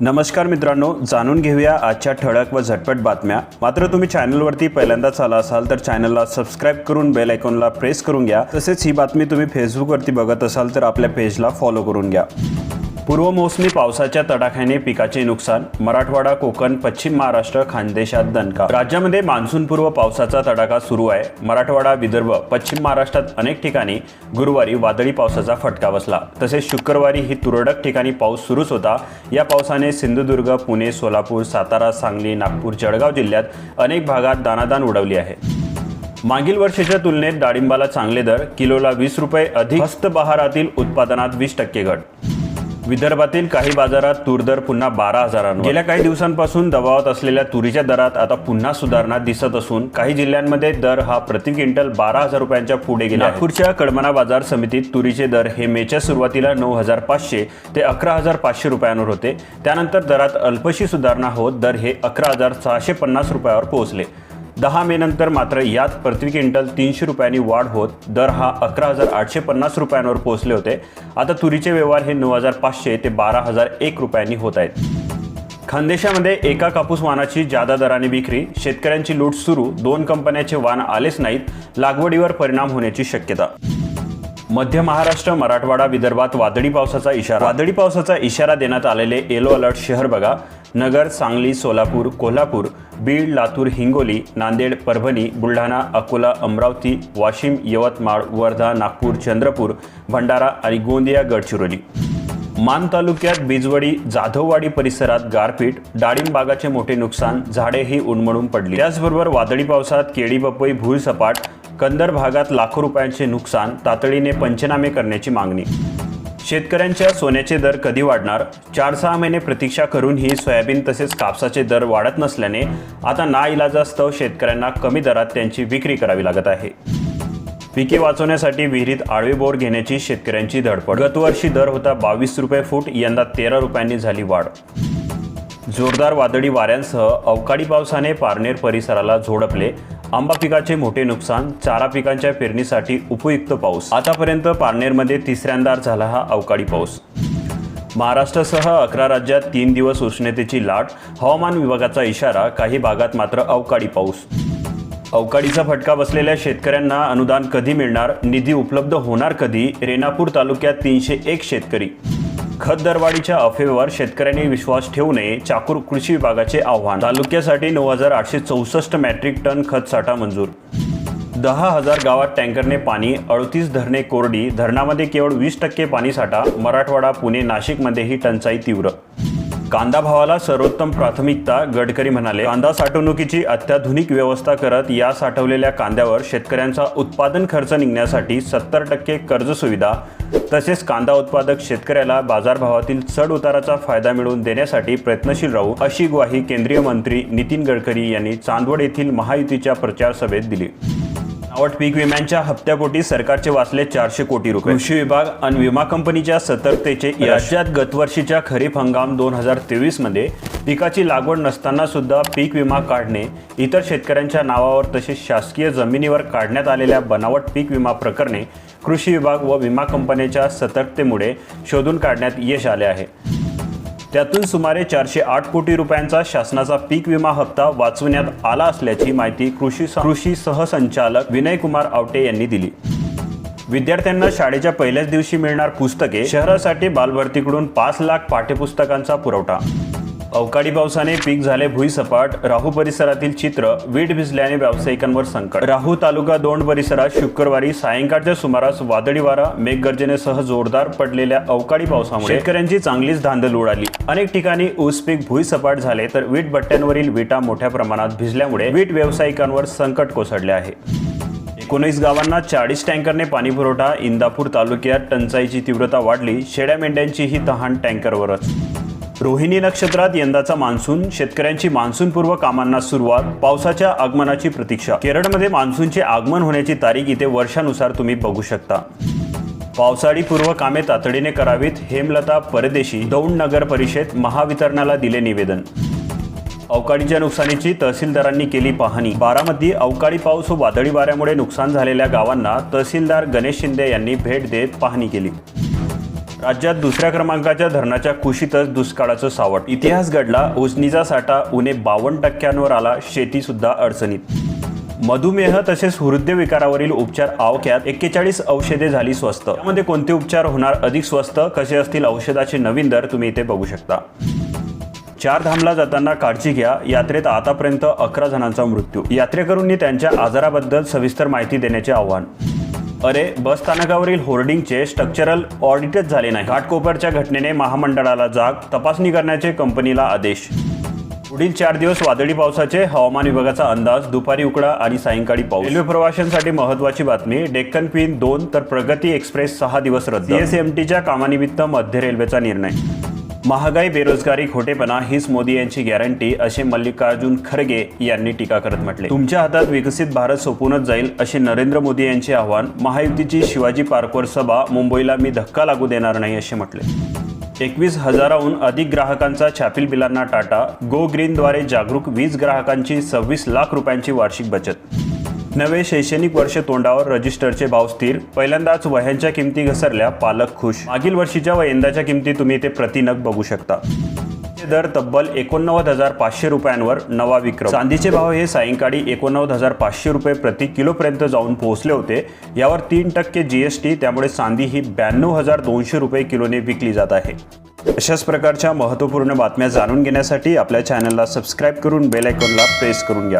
नमस्कार मित्रांनो जाणून घेऊया आजच्या ठळक व झटपट बातम्या. मात्र तुम्ही चॅनलवरती पहिल्यांदाच आला असाल तर चॅनलला सबस्क्राईब करून बेल आयकॉनला प्रेस करून घ्या. तसेच ही बातमी तुम्ही फेसबुकवरती बघत असाल तर आपल्या पेजला फॉलो करून घ्या. पूर्वमोसमी पावसाच्या तडाख्याने पिकाचे नुकसान मराठवाडा कोकण पश्चिम महाराष्ट्र खानदेशात दणका. राज्यामध्ये मान्सूनपूर्व पावसाचा तडाखा सुरू आहे. मराठवाडा विदर्भ पश्चिम महाराष्ट्रात अनेक ठिकाणी गुरुवारी वादळी पावसाचा फटका बसला. तसेच शुक्रवारी ही तुरळक ठिकाणी पाऊस सुरूच होता. या पावसाने सिंधुदुर्ग पुणे सोलापूर सातारा सांगली नागपूर जळगाव जिल्ह्यात अनेक भागात दानादान उडवली आहे. मागील वर्षाच्या तुलनेत डाळिंबाला चांगले दर किलोला वीस रुपये अधिक. हस्तबहारातील उत्पादनात वीस टक्के घट. विदर्भातील काही बाजारात तूर दर पुन्हा बारा हजारांवर. गेल्या काही दिवसांपासून दबावात असलेल्या तुरीच्या दरात आता पुन्हा सुधारणा दिसत असून काही जिल्ह्यांमध्ये दर हा प्रति क्विंटल बारा हजार रुपयांच्या पुढे गेला नागपूरच्या कडमना बाजार समितीत तुरीचे दर हे मेच्या सुरुवातीला नऊ हजार पाचशे ते अकरा हजार पाचशे रुपयांवर होते. त्यानंतर दरात अल्पशी सुधारणा होत दर हे अकरा हजार सहाशे पन्नास रुपयावर पोहोचले. दहा मे नंतर मात्र यात प्रति क्विंटल तीनशे रुपयांनी वाढ होत. दर हा अकरा हजार आठशे पन्नास रुपयांवर पोहोचले होते. आता तुरीचे व्यवहार हे नऊ हजार पाचशे ते बारा हजार एक रुपयांनी होत आहेत. खानदेशामध्ये एका कापूस वाहनाची जादा दराने विक्री. शेतकऱ्यांची लूट सुरू. दोन कंपन्याचे वाहन आलेच नाहीत. लागवडीवर परिणाम होण्याची शक्यता. मध्य महाराष्ट्र मराठवाडा विदर्भात वादळी पावसाचा इशारा. वादळी पावसाचा इशारा देण्यात आलेले येलो अलर्ट शहर बघा. नगर सांगली सोलापूर कोल्हापूर बीड लातूर हिंगोली नांदेड परभणी बुलढाणा अकोला अमरावती वाशिम यवतमाळ वर्धा नागपूर चंद्रपूर भंडारा आणि गोंदिया गडचिरोली. मान तालुक्यात बिजवडी जाधववाडी परिसरात गारपीट डाळिंबागाचे मोठे नुकसान झाडेही उन्मळून पडली. त्याचबरोबर वादळी पावसात केळी पपई भूलसपाट कंदर भागात लाखो रुपयांचे नुकसान तातडीने पंचनामे करण्याची मागणी. शेतकऱ्यांच्या सोन्याचे दर कधी वाढणार? चार सहा महिने प्रतीक्षा करूनही सोयाबीन तसेच कापसाचे दर वाढत नसल्याने आता नाइलाजास्तव शेतकऱ्यांना कमी दरात त्यांची विक्री करावी लागत आहे. पिके वाचवण्यासाठी विहिरीत आळवे बोर घेण्याची शेतकऱ्यांची धडपड. गतवर्षी दर होता बावीस रुपये फूट यंदा तेरा रुपयांनी झाली वाढ. जोरदार वादळी वाऱ्यांसह अवकाळी पावसाने पारनेर परिसराला झोडपले. आंबा पिकाचे मोठे नुकसान चारा पिकांच्या पेरणीसाठी उपयुक्त पाऊस. आतापर्यंत पारनेरमध्ये तिसऱ्यांदा झाला हा अवकाळी पाऊस. महाराष्ट्रासह अकरा राज्यात तीन दिवस उष्णतेची लाट हवामान विभागाचा इशारा काही भागात मात्र अवकाळी पाऊस. अवकाळीचा फटका बसलेल्या शेतकऱ्यांना अनुदान कधी मिळणार निधी उपलब्ध होणार कधी रेणापूर तालुक्यात तीनशे एक शेतकरी. खत दरवाढीच्या अफवेवर शेतकऱ्यांनी विश्वास ठेवू नये चाकूर कृषी विभागाचे आव्हान. तालुक्यासाठी नऊ हजार आठशे चौसष्ट मॅट्रिक टन खत साठा मंजूर. दहा हजार गावात टँकरने पाणी अडतीस धरणे कोरडी धरणामध्ये केवळ वीस टक्के पाणीसाठा मराठवाडा पुणे नाशिकमध्येही टंचाई तीव्र. कांदा भावाला सर्वोत्तम प्राथमिकता गडकरी म्हणाले. कांदा साठवणुकीची अत्याधुनिक व्यवस्था करत या साठवलेल्या कांद्यावर शेतकऱ्यांचा उत्पादन खर्च निघण्यासाठी सत्तर टक्के कर्ज सुविधा तसेच कांदा उत्पादक शेतकऱ्याला बाजारभावातील चढ उताराचा फायदा मिळवून देण्यासाठी प्रयत्नशील राहू अशी ग्वाही केंद्रीय मंत्री नितीन गडकरी यांनी चांदवड येथील महायुतीच्या प्रचार सभेत दिली. आवड पीक विम्यांच्या हप्त्यापोटी सरकारचे वाचले चारशे कोटी रुपये कृषी विभाग आणि विमा कंपनीच्या सतर्कतेचे. राज्यात गतवर्षीच्या खरीप हंगाम दोन हजार तेवीसमध्ये पिकाची लागवड नसताना सुद्धा पीक विमा काढणे इतर शेतकऱ्यांच्या नावावर तसेच शासकीय जमिनीवर काढण्यात आलेल्या बनावट पीक विमा प्रकरणे कृषी विभाग व विमा कंपन्यांच्या सतर्कतेमुळे शोधून काढण्यात यश आले आहे त्यातून सुमारे चारशे आठ कोटी रुपयांचा शासनाचा पीक विमा हप्ता वाचवण्यात आला असल्याची माहिती कृषी कृषी सहसंचालक विनय कुमार आवटे यांनी दिली. विद्यार्थ्यांना शाळेच्या पहिल्याच दिवशी मिळणार पुस्तके शहरासाठी बालभरतीकडून पाच लाख पाठ्यपुस्तकांचा पुरवठा अवकाळी पावसाने पीक झाले भुईसपाट. राहू परिसरातील चित्र वीट भिजल्याने व्यावसायिकांवर संकट. राहू तालुका दोंड परिसरात शुक्रवारी सायंकाळच्या सुमारास वादळी वारा मेघगर्जनेसह जोरदार पडलेल्या अवकाळी पावसामुळे शेतकऱ्यांची चांगलीच धांदल उडाली. अनेक ठिकाणी ऊस पीक भुईसपाट झाले तर वीट भट्ट्यांवरील विटा मोठ्या प्रमाणात भिजल्यामुळे वीट व्यावसायिकांवर संकट कोसळले आहे. एकोणीस गावांना चाळीस टँकरने पाणी पुरवठा इंदापूर तालुक्यात टंचाईची तीव्रता वाढली. शेड्या मेंढ्यांची ही तहान टँकरवरच. रोहिणी नक्षत्रात यंदाचा मान्सून शेतकऱ्यांची मान्सूनपूर्व कामांना सुरुवात पावसाच्या आगमनाची प्रतीक्षा. केरळमध्ये मान्सूनचे आगमन होण्याची तारीख इथे वर्षानुसार तुम्ही बघू शकता. पावसाळी पूर्व कामे तातडीने करावीत हेमलता परदेशी दौंड नगर परिषद महावितरणाला दिले निवेदन. अवकाळीच्या नुकसानीची तहसीलदारांनी केली पाहणी. बारामती अवकाळी पाऊस व वादळी वाऱ्यामुळे नुकसान झालेल्या गावांना तहसीलदार गणेश शिंदे यांनी भेट देत पाहणी केली. राज्यात दुसऱ्या क्रमांकाच्या धरणाच्या कुशीतच दुष्काळाचं सावट. इतिहास घडला उजनीचा साठा उणे बावन्न टक्क्यांवर आला शेती सुद्धा अडचणीत. मधुमेह तसेच हृदयविकारावरील उपचार आवक्यात एक्केचाळीस औषधे झाली स्वस्त. यामध्ये कोणते उपचार होणार अधिक स्वस्त कसे असतील औषधाचे नवीन दर तुम्ही इथे बघू शकता. चार धामला जाताना काळजी घ्या यात्रेत आतापर्यंत अकरा जणांचा मृत्यू. यात्रेकरूंनी त्यांच्या आजाराबद्दल सविस्तर माहिती देण्याचे आव्हान. अरे बस स्थानकावरील होर्डिंगचे स्ट्रक्चरल ऑडिटच झाले नाही. घाटकोपरच्या घटनेने महामंडळाला जाग तपासणी करण्याचे कंपनीला आदेश. पुढील चार दिवस वादळी पावसाचे हवामान विभागाचा अंदाज दुपारी उकडा आणि सायंकाळी पाऊस. रेल्वे प्रवाशांसाठी महत्वाची बातमी डेक्कन क्वीन दोन तर प्रगती एक्सप्रेस सहा दिवस रद्द. सीएसएमटीच्या कामानिमित्त मध्य रेल्वेचा निर्णय. महागाई बेरोजगारी खोटेपणा हीच मोदी यांची गॅरंटी असे मल्लिकार्जुन खरगे यांनी टीका करत म्हटले. तुमच्या हातात विकसित भारत सोपूनच जाईल असे नरेंद्र मोदी यांचे आव्हान महायुतीची शिवाजी पार्कवर सभा मुंबईला मी धक्का लागू देणार नाही असे म्हटले. एकवीस हजाराहून अधिक ग्राहकांचा छापील बिलांना टाटा गो ग्रीनद्वारे जागरूक वीज ग्राहकांची सव्वीस लाख रुपयांची वार्षिक बचत. नवे शैक्षणिक वर्ष तोंडावर रजिस्टरचे भाव स्थिर. पहिल्यांदाच वह्यांच्या किमती घसरल्या पालक खुश. मागील वर्षीच्या व यंदाच्या किमती तुम्ही इथे प्रतिनग बघू शकता. दर तब्बल एकोणनव्वद हजार पाचशे रुपयांवर नवा विक्रम. चांदीचे भाव हे सायंकाळी एकोणनव्वद हजार पाचशे रुपये प्रति किलोपर्यंत जाऊन पोहोचले होते. यावर तीन टक्के जीएसटी त्यामुळे चांदी ही ब्याण्णव हजार दोनशे रुपये किलोने विकली जात आहे. अशाच प्रकारच्या महत्त्वपूर्ण बातम्या जाणून घेण्यासाठी आपल्या चॅनलला सबस्क्राईब करून बेल आयकॉनला प्रेस करून घ्या.